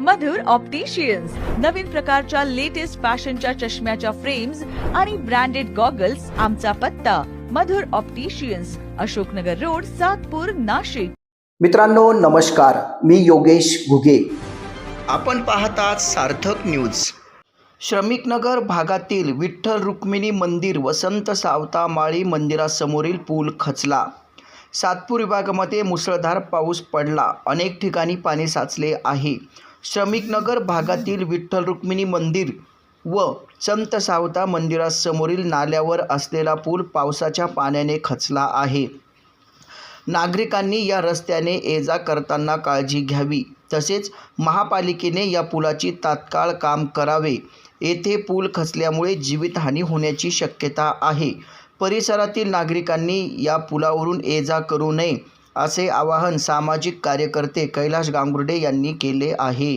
मधुर opticians नवीन प्रकारच्या latest फॅशनच्या चष्म्याच्या फ्रेम्स आणि ब्रँडेड गॉगल्स आमचा पत्ता. Madhur opticians Ashoknagar road Satpur Nashik. मित्रांनो नमस्कार. मी योगेश घुगे. आपण पाहतात सार्थक न्यूज श्रमिकनगर भागातील विठ्ठल रुक्मिणी मंदिर वसंत सावता माळी मंदिरासमोरील पूल खचला. सातपूर विभागामध्ये मुसळधार पाऊस पडला. अनेक ठिकाणी पाणी साचले आहे. श्रमिकनगर भागातील विठ्ठल रुक्मिणी मंदिर व संत सावता मंदिरासमोरील नाल्यावर असलेला पूल पावसाच्या पाण्याने खचला आहे. नागरिकांनी या रस्त्याने ये जा करताना काळजी घ्यावी. तसेच महापालिकेने या पुलाची तात्काळ काम करावे. येथे पूल खचल्यामुळे जीवितहानी होण्याची शक्यता आहे. परिसरातील नागरिकांनी या पुलावरून ये जा करू नये असे आवाहन सामाजिक कार्यकर्ते कैलाश गांगुर्डे यांनी केले आहे.